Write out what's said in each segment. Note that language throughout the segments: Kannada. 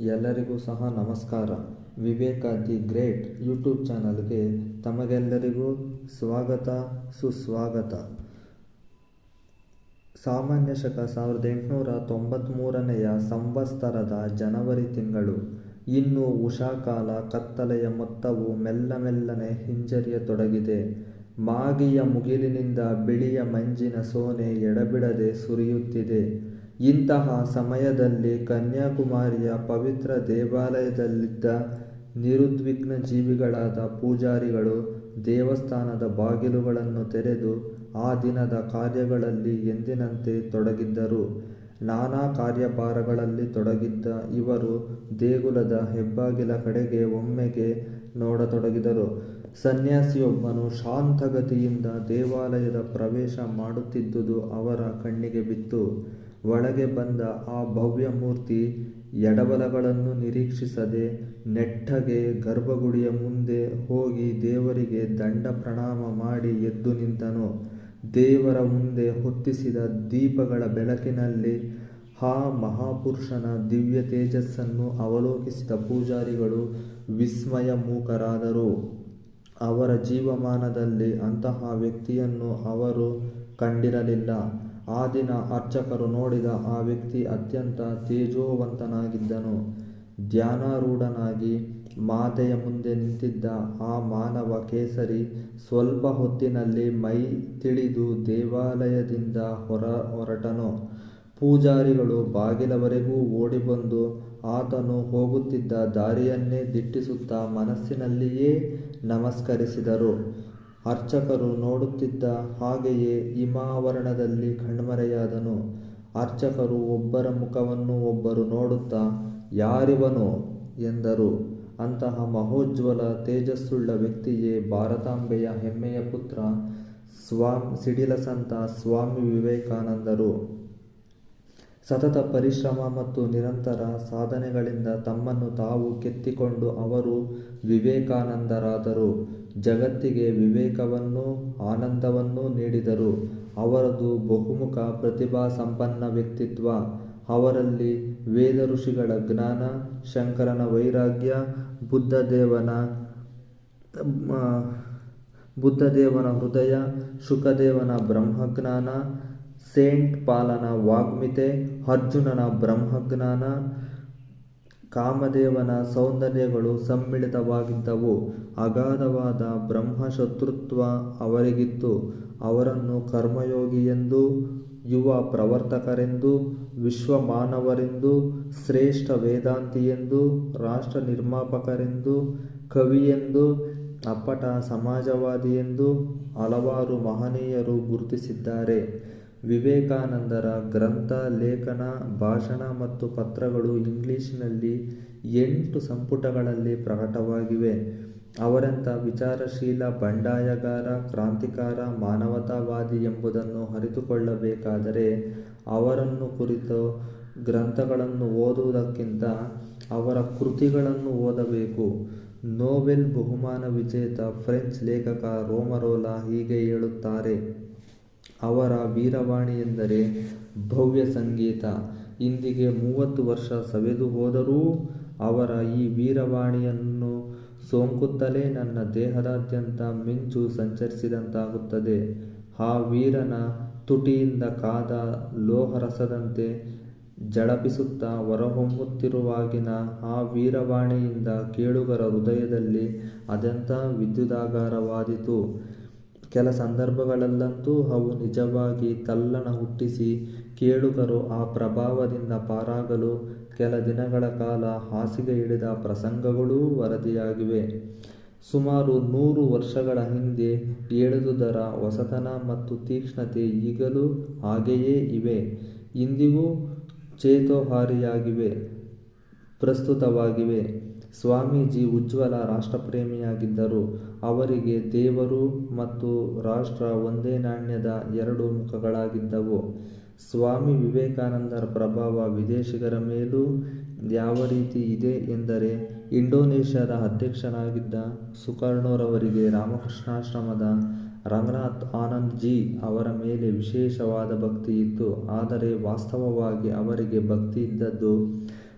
ಎಲ್ಲರಿಗೂ ಸಹ ನಮಸ್ಕಾರ. ವಿವೇಕ ದಿ ಗ್ರೇಟ್ ಯೂಟ್ಯೂಬ್ ಚಾನಲ್ಗೆ ತಮಗೆಲ್ಲರಿಗೂ ಸ್ವಾಗತ, ಸುಸ್ವಾಗತ. ಸಾಮಾನ್ಯ ಶಕ ಸಾವಿರದ ಎಂಟುನೂರ ತೊಂಬತ್ತ್ಮೂರನೆಯ ಸಂವತ್ಸರದ ಜನವರಿ ತಿಂಗಳು. ಇನ್ನು ಉಷಾಕಾಲ ಕತ್ತಲೆಯ ಮೊತ್ತವು ಮೆಲ್ಲ ಮೆಲ್ಲನೆ ಹಿಂಜರಿಯತೊಡಗಿದೆ. ಮಾಗಿಯ ಮುಗಿಲಿನಿಂದ ಬಿಳಿಯ ಮಂಜಿನ ಸೋನೆ ಎಡಬಿಡದೆ ಸುರಿಯುತ್ತಿದೆ. ಇಂತಹ ಸಮಯದಲ್ಲಿ ಕನ್ಯಾಕುಮಾರಿಯ ಪವಿತ್ರ ದೇವಾಲಯದಲ್ಲಿದ್ದ ನಿರುದ್ವಿಗ್ನ ಜೀವಿಗಳಾದ ಪೂಜಾರಿಗಳು ದೇವಸ್ಥಾನದ ಬಾಗಿಲುಗಳನ್ನು ತೆರೆದು ಆ ದಿನದ ಕಾರ್ಯಗಳಲ್ಲಿ ಎಂದಿನಂತೆ ತೊಡಗಿದ್ದರು. ನಾನಾ ಕಾರ್ಯಭಾರಗಳಲ್ಲಿ ತೊಡಗಿದ್ದ ಇವರು ದೇಗುಲದ ಹೆಬ್ಬಾಗಿಲ ಕಡೆಗೆ ಒಮ್ಮೆಗೆ ನೋಡತೊಡಗಿದರು. ಸನ್ಯಾಸಿಯೊಬ್ಬನು ಶಾಂತಗತಿಯಿಂದ ದೇವಾಲಯದ ಪ್ರವೇಶ ಮಾಡುತ್ತಿದ್ದುದು ಅವರ ಕಣ್ಣಿಗೆ ಬಿತ್ತು. ಒಳಗೆ ಬಂದ ಆ ಭವ್ಯ ಮೂರ್ತಿ ಎಡಬಲಗಳನ್ನು ನಿರೀಕ್ಷಿಸದೆ ನೆಟ್ಟಗೆ ಗರ್ಭಗುಡಿಯ ಮುಂದೆ ಹೋಗಿ ದೇವರಿಗೆ ದಂಡ ಪ್ರಣಾಮ ಮಾಡಿ ಎದ್ದು ನಿಂತನು. ದೇವರ ಮುಂದೆ ಹೊತ್ತಿಸಿದ ದೀಪಗಳ ಬೆಳಕಿನಲ್ಲಿ ಆ ಮಹಾಪುರುಷನ ದಿವ್ಯ ತೇಜಸ್ಸನ್ನು ಅವಲೋಕಿಸಿದ ಪೂಜಾರಿಗಳು ವಿಸ್ಮಯ ಮೂಕರಾದರು. ಅವರ ಜೀವಮಾನದಲ್ಲಿ ಅಂತಹ ವ್ಯಕ್ತಿಯನ್ನು ಅವರು ಕಂಡಿರಲಿಲ್ಲ. ಆ ದಿನ ಅರ್ಚಕರು ನೋಡಿದ ಆ ವ್ಯಕ್ತಿ ಅತ್ಯಂತ ತೇಜೋವಂತನಾಗಿದ್ದನು. ಧ್ಯಾನಾರೂಢನಾಗಿ ಮಾತೆಯ ಮುಂದೆ ನಿಂತಿದ್ದ ಆ ಮಾನವ ಕೇಸರಿ ಸ್ವಲ್ಪ ಹೊತ್ತಿನಲ್ಲಿ ಮೈ ತಿಳಿದು ದೇವಾಲಯದಿಂದ ಹೊರ ಹೊರಟನು. ಪೂಜಾರಿಗಳು ಬಾಗಿಲವರೆಗೂ ಓಡಿಬಂದು ಆತನು ಹೋಗುತ್ತಿದ್ದ ದಾರಿಯನ್ನೇ ದಿಟ್ಟಿಸುತ್ತಾ ಮನಸ್ಸಿನಲ್ಲಿಯೇ ನಮಸ್ಕರಿಸಿದರು. ಅರ್ಚಕರು ನೋಡುತ್ತಿದ್ದ ಹಾಗೆಯೇ ಹಿಮಾವರಣದಲ್ಲಿ ಕಣ್ಮರೆಯಾದನು. ಅರ್ಚಕರು ಒಬ್ಬರ ಮುಖವನ್ನು ಒಬ್ಬರು ನೋಡುತ್ತಾ, ಯಾರಿವನು? ಎಂದರು. ಅಂತಹ ಮಹೋಜ್ವಲ, ತೇಜಸ್ಸುಳ್ಳ ವ್ಯಕ್ತಿಯೇ ಭಾರತಾಂಬೆಯ ಹೆಮ್ಮೆಯ ಪುತ್ರ ಸಿಡಿಲಸಂತ ಸ್ವಾಮಿ ವಿವೇಕಾನಂದರು. ಸತತ ಪರಿಶ್ರಮ ಮತ್ತು ನಿರಂತರ ಸಾಧನೆಗಳಿಂದ ತಮ್ಮನ್ನು ತಾವು ಕೆತ್ತಿಕೊಂಡು ಅವರು ವಿವೇಕಾನಂದರಾದರು. ಜಗತ್ತಿಗೆ ವಿವೇಕವನ್ನೂ ಆನಂದವನ್ನೂ ನೀಡಿದರು. ಅವರದು ಬಹುಮುಖ ಪ್ರತಿಭಾ ಸಂಪನ್ನ ವ್ಯಕ್ತಿತ್ವ. ಅವರಲ್ಲಿ ವೇದ ಋಷಿಗಳ ಜ್ಞಾನ, ಶಂಕರನ ವೈರಾಗ್ಯ ಬುದ್ಧದೇವನ ಬುದ್ಧದೇವನ ಹೃದಯ, ಶುಕದೇವನ ಬ್ರಹ್ಮಜ್ಞಾನ ಸೇಂಟ್ ಪಾಲನ, ವಾಗ್ಮಿತೆ, ಅರ್ಜುನನ ಬ್ರಹ್ಮಜ್ಞಾನ, ಕಾಮದೇವನ ಸೌಂದರ್ಯಗಳು ಸಮ್ಮಿಳಿತವಾಗಿದ್ದವು. ಅಗಾಧವಾದ ಬ್ರಹ್ಮಶತ್ರುತ್ವ ಅವರಿಗಿತ್ತು. ಅವರನ್ನು ಕರ್ಮಯೋಗಿಯೆಂದು ಯುವ ಪ್ರವರ್ತಕರೆಂದು, ವಿಶ್ವಮಾನವರೆಂದು, ಶ್ರೇಷ್ಠ ವೇದಾಂತಿಯೆಂದು ರಾಷ್ಟ್ರ ನಿರ್ಮಾಪಕರೆಂದು ಕವಿಯೆಂದು ಅಪ್ಪಟ ಸಮಾಜವಾದಿಯೆಂದು ಹಲವಾರು ಮಹನೀಯರು ಗುರುತಿಸಿದ್ದಾರೆ. ವಿವೇಕಾನಂದರ ಗ್ರಂಥ, ಲೇಖನ, ಭಾಷಣ ಮತ್ತು ಪತ್ರಗಳು ಇಂಗ್ಲಿಷ್ನಲ್ಲಿ ಎಂಟು ಸಂಪುಟಗಳಲ್ಲಿ ಪ್ರಕಟವಾಗಿವೆ. ಅವರೆಂಥ ವಿಚಾರಶೀಲ, ಬಂಡಾಯಗಾರ, ಕ್ರಾಂತಿಕಾರ, ಮಾನವತಾವಾದಿ ಎಂಬುದನ್ನು ಅರಿತುಕೊಳ್ಳಬೇಕಾದರೆ ಅವರನ್ನು ಕುರಿತ ಗ್ರಂಥಗಳನ್ನು ಓದುವುದಕ್ಕಿಂತ ಅವರ ಕೃತಿಗಳನ್ನು ಓದಬೇಕು. ನೊಬೆಲ್ ಬಹುಮಾನ ವಿಜೇತ ಫ್ರೆಂಚ್ ಲೇಖಕ ರೋಮರೋಲಾ ಹೀಗೆ ಹೇಳುತ್ತಾರೆ. ಅವರ ವೀರವಾಣಿ ಎಂದರೆ ಭವ್ಯ ಸಂಗೀತ. ಇಂದಿಗೆ ಮೂವತ್ತು ವರ್ಷ ಸವೆದು ಹೋದರೂ ಅವರ ಈ ವೀರವಾಣಿಯನ್ನು ಸೋಂಕುತ್ತಲೇ ನನ್ನ ದೇಹದಾದ್ಯಂತ ಮಿಂಚು ಸಂಚರಿಸಿದಂತಾಗುತ್ತದೆ. ಆ ವೀರನ ತುಟಿಯಿಂದ ಕಾದ ಲೋಹರಸದಂತೆ ಝಳಪಿಸುತ್ತಾ ಹೊರಹೊಮ್ಮುತ್ತಿರುವಾಗಿನ ಆ ವೀರವಾಣಿಯಿಂದ ಕೇಳುಗರ ಹೃದಯದಲ್ಲಿ ಅದೆಂಥ ವಿದ್ಯುದಾಗಾರವಾದೀತು. ಕೆಲ ಸಂದರ್ಭಗಳಲ್ಲಂತೂ ಅವು ನಿಜವಾಗಿ ತಲ್ಲಣ ಹುಟ್ಟಿಸಿ ಕೇಳುಗರು ಆ ಪ್ರಭಾವದಿಂದ ಪಾರಾಗಲು ಕೆಲ ದಿನಗಳ ಕಾಲ ಹಾಸಿಗೆ ಹಿಡಿದ ಪ್ರಸಂಗಗಳೂ ವರದಿಯಾಗಿವೆ. ಸುಮಾರು ನೂರು ವರ್ಷಗಳ ಹಿಂದೆ ಏಳುದುದರ ಹೊಸತನ ಮತ್ತು ತೀಕ್ಷ್ಣತೆ ಈಗಲೂ ಹಾಗೆಯೇ ಇವೆ. ಇಂದಿಗೂ ಚೇತೋಹಾರಿಯಾಗಿವೆ, ಪ್ರಸ್ತುತವಾಗಿವೆ. ಸ್ವಾಮೀಜಿ ಉಜ್ವಲ ರಾಷ್ಟ್ರಪ್ರೇಮಿಯಾಗಿದ್ದರು. ಅವರಿಗೆ ದೇವರು ಮತ್ತು ರಾಷ್ಟ್ರ ಒಂದೇ ನಾಣ್ಯದ ಎರಡು ಮುಖಗಳಾಗಿದ್ದವು. ಸ್ವಾಮಿ ವಿವೇಕಾನಂದರ ಪ್ರಭಾವ ವಿದೇಶಿಗರ ಮೇಲೂ ಯಾವ ರೀತಿ ಇದೆ ಎಂದರೆ, ಇಂಡೋನೇಷ್ಯಾದ ಅಧ್ಯಕ್ಷನಾಗಿದ್ದ ಸುಕರ್ಣೋರವರಿಗೆ ರಾಮಕೃಷ್ಣಾಶ್ರಮದ ರಂಗನಾಥ್ ಆನಂದ್ ಜಿ ಅವರ ಮೇಲೆ ವಿಶೇಷವಾದ ಭಕ್ತಿ ಇತ್ತು. ಆದರೆ ವಾಸ್ತವವಾಗಿ ಅವರಿಗೆ ಭಕ್ತಿ ಇದ್ದದ್ದು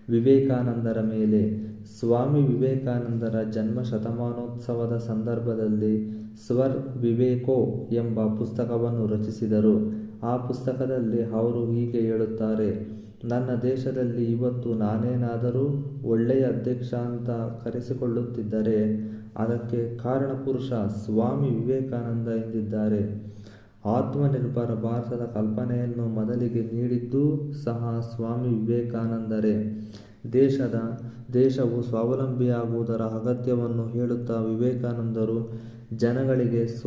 ವಿವೇಕಾನಂದರ ಮೇಲೆ. ಸ್ವಾಮಿ ವಿವೇಕಾನಂದರ ಜನ್ಮ ಶತಮಾನೋತ್ಸವದ ಸಂದರ್ಭದಲ್ಲಿ ಸ್ವರ್ ವಿವೇಕೋ ಎಂಬ ಪುಸ್ತಕವನ್ನು ರಚಿಸಿದರು. ಆ ಪುಸ್ತಕದಲ್ಲಿ ಅವರು ಹೀಗೆ ಹೇಳುತ್ತಾರೆ, ನನ್ನ ದೇಶದಲ್ಲಿ ಇವತ್ತು ನಾನೇನಾದರೂ ಒಳ್ಳೆಯ ಅಧ್ಯಕ್ಷ ಅಂತ ಕರೆಸಿಕೊಳ್ಳುತ್ತಿದ್ದರೆ ಅದಕ್ಕೆ ಕಾರಣಪುರುಷ ಸ್ವಾಮಿ ವಿವೇಕಾನಂದ ಎಂದಿದ್ದಾರೆ. ಆತ್ಮನಿರ್ಭರ ಭಾರತದ ಕಲ್ಪನೆಯನ್ನು ಮೊದಲಿಗೆ ನೀಡಿದ್ದೂ ಸಹ ಸ್ವಾಮಿ ವಿವೇಕಾನಂದರೇ. ದೇಶದ ದೇಶವು ಸ್ವಾವಲಂಬಿಯಾಗುವುದರ ಅಗತ್ಯವನ್ನು ಹೇಳುತ್ತಾ ವಿವೇಕಾನಂದರು ಜನಗಳಿಗೆ